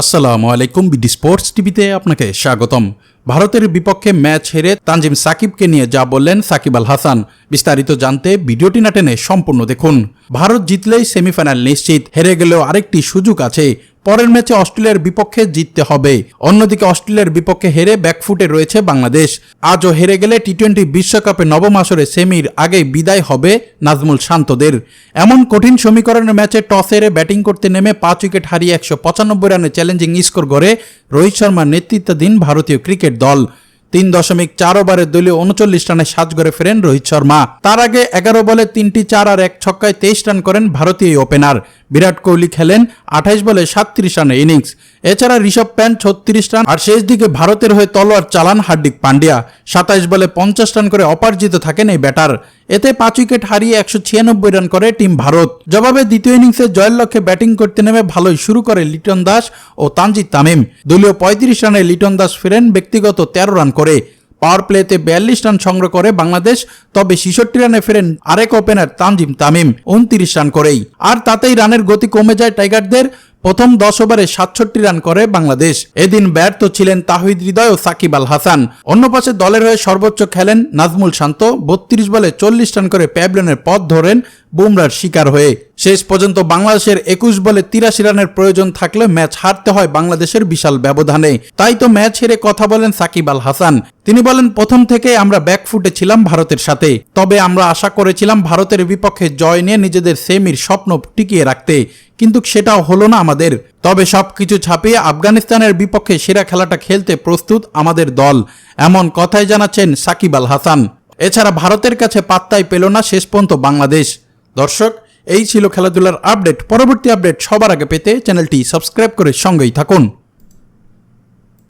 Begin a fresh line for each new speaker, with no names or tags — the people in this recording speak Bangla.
আসসালামু আলাইকুম বিডি স্পোর্টস টিভিতে আপনাকে স্বাগতম। ভারতের বিপক্ষে ম্যাচ হেরে তানজিম সাকিবকে নিয়ে যা বললেন সাকিব আল হাসান, বিস্তারিত জানতে ভিডিওটি না টেনে সম্পূর্ণ দেখুন। ভারত জিতলেই সেমিফাইনাল নিশ্চিত, হেরে গেলেও আরেকটি সুযোগ আছে পরের ম্যাচে অস্ট্রেলিয়ার বিপক্ষে জিততে হবে। অন্যদিকে অস্ট্রেলিয়ার বিপক্ষে হেরে ব্যাকফুটে রয়েছে বাংলাদেশ। আজও হেরে গেলে টি টোয়েন্টি বিশ্বকাপে নবম আসরে সেমির আগেই বিদায় হবে নাজমুল শান্তদের। এমন কঠিন সমীকরণের ম্যাচে টস হেরে ব্যাটিং করতে নেমে পাঁচ উইকেট হারিয়ে একশো পঁচানব্বই রানে চ্যালেঞ্জিং স্কোর করে রোহিত শর্মার নেতৃত্বাধীন ভারতীয় ক্রিকেট দল। তিন দশমিক চার ওভারের দলীয় উনচল্লিশ রানে সাজ করে ফেরেন রোহিত শর্মা। তার আগে এগারো বলে তিনটি চার আর এক ছক্কায় তেইশ রান করেন ভারতীয় ওপেনার। বিরাট কোহলি খেলেন আঠাইশ বলে সাতত্রিশ রানের ইনিংস। এছাড়া ঋষভ প্যান্ট ছত্রিশ রান আর শেষ দিকে ভারতের হয়ে তলোয়ার চালান হার্দিক পান্ডিয়া। সাতাইশ বলে পঞ্চাশ রান করে অপার্জিত থাকেন এই ব্যাটার। এতে পাঁচ উইকেট হারিয়ে একশো ছিয়ানব্বই রান করে টিম ভারত। জবাবে দ্বিতীয় ইনিংসে জয়ের লক্ষ্যে ব্যাটিং করতে নেমে ভালোই শুরু করে লিটন দাস ও তানজিদ তামিম। দলীয় পঁয়ত্রিশ রানে লিটন দাস ফেরেন ব্যক্তিগত তেরো রান করে। পাওয়ার প্লেতে বিয়াল্লিশ রান সংগ্রহ করে বাংলাদেশ, তবে ছিষট্টি রানে ফেরেন আরেক ওপেনার তানজিম তামিম, উনত্রিশ রান করেই। আর তাতেই রানের গতি কমে যায় টাইগারদের প্রথম দশ ওভারে সাতষট্টি রান করে বাংলাদেশ। এদিন ব্যর্থ ছিলেন তাহিদ হৃদয় ও সাকিব আল হাসান। অন্য পাশে দলের হয়ে সর্বোচ্চ খেলেন নাজমুল শান্ত। বত্রিশ বলে চল্লিশ রান করে প্যাবলনের পথ ধরেন বুমরার শিকার হয়ে। শেষ পর্যন্ত বাংলাদেশের একুশ বলে তিরাশি রানের প্রয়োজন থাকলে ম্যাচ হারতে হয় বাংলাদেশের বিশাল ব্যবধানে। তাই তো ম্যাচ হেরে কথা বলেন সাকিব আল হাসান। তিনি বলেন, প্রথম থেকে আমরা ব্যাকফুটে ছিলাম ভারতের সাথে। তবে আমরা আশা করেছিলাম ভারতের বিপক্ষে জয় নিয়ে নিজেদের সেমির স্বপ্ন টিকিয়ে রাখতে। কিন্তু সেটা হলো না আমাদের। তবে সবকিছু ছাপিয়ে আফগানিস্তানের বিপক্ষে সেরা খেলাটা খেলতে প্রস্তুত আমাদের দল, এমন কথাই জানাচ্ছেন সাকিব আল হাসান। এছাড়া ভারতের কাছে পাত্তাই পেল না শেষ পর্যন্ত বাংলাদেশ। দর্শক, এই ছিল খেলাধুলার আপডেট। পরবর্তী আপডেট সবার আগে পেতে চ্যানেলটি সাবস্ক্রাইব করে সঙ্গেই থাকুন।